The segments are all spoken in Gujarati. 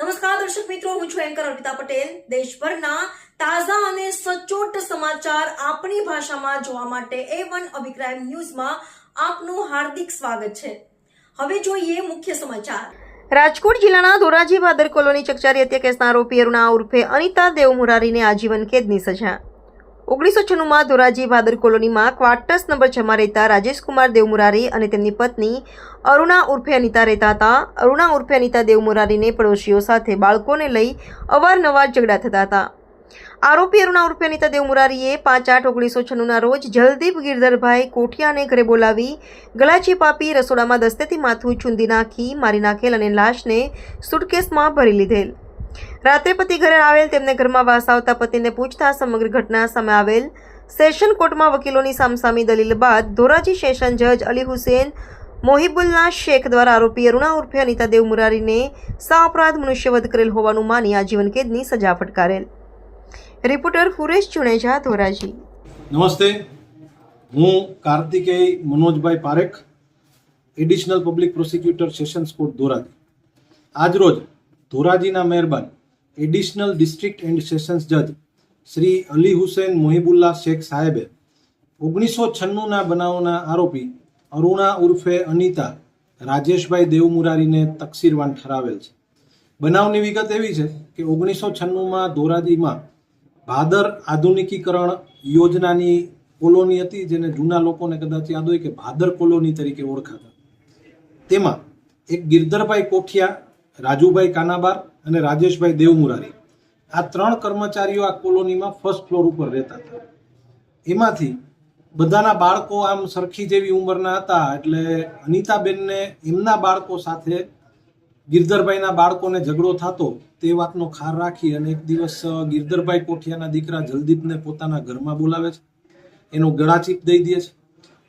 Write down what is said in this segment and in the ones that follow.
નમસ્કાર, દર્શક મિત્રો, હું છું એન્કર અર્પિતા પટેલ. દેશભરના તાજા અને સચોટ સમાચાર આપણી ભાષામાં જોવા માટે એ વન અભિપ્રાય ન્યૂઝમાં આપનું હાર્દિક સ્વાગત છે. હવે જોઈએ મુખ્ય સમાચાર. રાજકોટ જિલ્લાના ધોરાજી ભાદર કોલોની ચકચારી હત્યા કેસના આરોપી અરુણા ઉર્ફે અનિતા દેવ મુરારીને આજીવન કેદની સજા. ઓગણીસો છન્નુંમાં ધોરાજી ભાદર કોલોનીમાં ક્વાર્ટર્સ નંબર છમાં રહેતા રાજેશકુમાર દેવમુરારી અને તેમની પત્ની અરુણા ઉર્ફે અનિતા રહેતા હતા. અરુણા ઉર્ફે અનિતા દેવમુરારીને પડોશીઓ સાથે બાળકોને લઈ અવારનવાર ઝઘડા થતા હતા. આરોપી અરુણા ઉર્ફે અનિતા દેવમુરારીએ પાંચ આઠ ઓગણીસો છન્નુંના રોજ જલદીપ ગિરધરભાઈ કોઠિયાને ઘરે બોલાવી ગળાચી પાપી રસોડામાં દસ્તેથી માથું ચૂંદી નાખી, મારી નાખેલ અને લાશને સુટકેસમાં ભરી લીધેલ. રાત્રે પતિ ઘરે આવેલ તેમને ઘરમાં વાસ આવતા પતિને પૂછતા સમગ્ર ઘટના સામે આવેલ સેશન કોર્ટમાં વકીલોની સામસામી દલીલ બાદ ધોરાજી સેશન જજ અલી હુસેન મોહિબુલ્લા શેખ દ્વારા આરોપી અરુણા ઉર્ફે અનિતા દેવ મુરારીને અપરાધ મનુષ્યવધ કરેલ હોવાનું માની આજીવન કેદની સજા ફટકારેલ. રિપોર્ટર ફુરેશ ચુણેજા, ધોરાજી. નમસ્તે. હું Kartikeya Manojbhai Parekh, additional public prosecutor sessions court Dhoraji. આજરોજ ધોરાજીના મહેરબાન એડિશનલ ડિસ્ટ્રિક્ટ એન્ડ સેશન્સ જજ શ્રી અલી હુસેન મોહિબુલ્લા શેખ સાહેબે ઓગણીસો છન્નુંના બનાવના આરોપી અરુણા ઉર્ફે અનિતા રાજેશભાઈ દેવમુરારીને તકસીરવાન ઠરાવેલ છે. બનાવની વિગત એવી છે કે ઓગણીસો છન્નુંમાં ધોરાજીમાં ભાદર આધુનિકીકરણ યોજનાની કોલોની હતી, જેને જૂના લોકોને કદાચ યાદ હોય કે ભાદર કોલોની તરીકે ઓળખાતા. તેમાં એક ગિરધરભાઈ કોઠિયા રાજુભાઈ કાનાબાર અને રાજેશભાઈ દેવમુરારી. આ ત્રણ કર્મચારીઓ આ કોલોનીમાં ફર્સ્ટ ફ્લોર ઉપર રહેતા હતા. એમાંથી બધાના બાળકો આમ સરખી જેવી ઉંમરના હતા એટલે અનિતાબેનને એમના બાળકો સાથે ગિરધરભાઈના બાળકોને ઝઘડો થતો તે વાતનો ખાર રાખી અને એક દિવસ ગિરધરભાઈ કોઠિયાના દીકરા જલદીપને પોતાના ઘરમાં બોલાવે છે. એનો ગળાચીપ દઈ દે છે.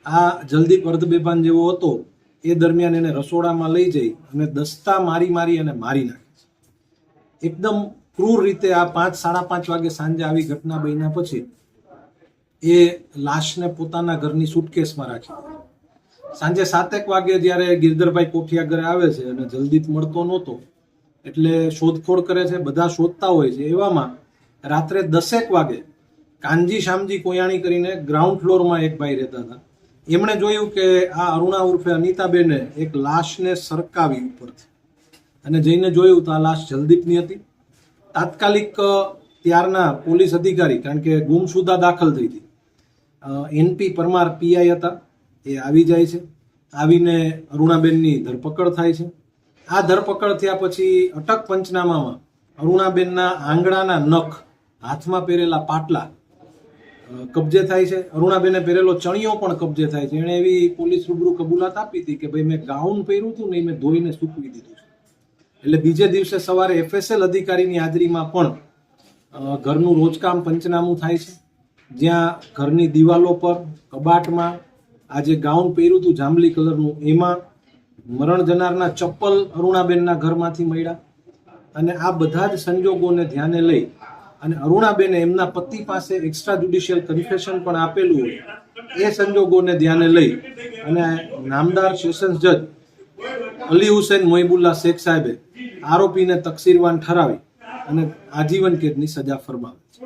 આ જલદીપ અર્ધબેભાન જેવો હતો એ દરમિયાન એને રસોડામાં લઈ જઈ અને દસ્તા મારી મારી અને મારી નાખે. છે એકદમ ક્રૂર રીતે આ પાંચ, સાડા પાંચ વાગે સાંજે આવી ઘટના બન્યા પછી એ લાશને પોતાના ઘરની સુટકેસમાં રાખી. સાંજે સાતેક વાગે જ્યારે ગિરધરભાઈ કોઠિયા ઘરે આવે છે અને જલદીપ મળતો નહોતો, એટલે શોધખોળ કરે છે, બધા શોધતા હોય છે, એવામાં રાત્રે દસેક વાગે કાનજી શામજી કોયાણી કરીને ગ્રાઉન્ડ ફ્લોરમાં એક ભાઈ રહેતા હતા. એમણે જોયું કે આ અરુણા ઉર્ફે અનિતાબેને એક લાશને સરકાવી ઉપરથી. અને જઈને જોયું તો આ લાશ જલદીપની હતી. તાત્કાલિક ત્યારના પોલીસ અધિકારી, કારણ કે ગુમશુદા દાખલ થઈ હતી. એનપી પરમાર પીઆઈ હતા. એ આવી જાય છે. આવીને અરુણાબેનની ધરપકડ થાય છે. આ ધરપકડ થયા પછી અટક પંચનામામાં અરુણાબેનના આંગળાના નખ હાથમાં પહેરેલા પાટલા કબજે થાય છે. અરુણાબેને પહેરેલો ચણિયો પણ કબજે થાય છે. એણે એવી પોલીસ રૂબરૂ કબૂલાત આપી હતી કે ભાઈ મેં ગાઉન પહેર્યું હતું ને મેં ધોઈને સૂકવી દીધું છે. એટલે બીજે દિવસે સવારે એફએસએલ અધિકારીની હાજરીમાં પણ ઘરનું રોજકામ પંચનામું થાય છે. જ્યાં ઘરની દિવાલો પર, કબાટમાં, આ જે ગાઉન પહેર્યું હતું જાંબલી કલરનું, એમાં મરણ જનારના ચપ્પલ અરુણાબેનના ઘરમાંથી મળ્યા. અને આ બધા જ સંજોગોને ધ્યાને લઈ અને અરુણાબેને એમના પતિ પાસે એક્સ્ટ્રા જ્યુડિશિયલ કન્ફેશન પણ આપેલું હોય. એ સંજોગોને ધ્યાને લઈ અને નામદાર સેશન્સ જજ અલી હુસેન મોહિબુલ્લા શેખ સાહેબે આરોપીને તકસીરવાન ઠરાવી અને આજીવન કેદની સજા ફરમાવી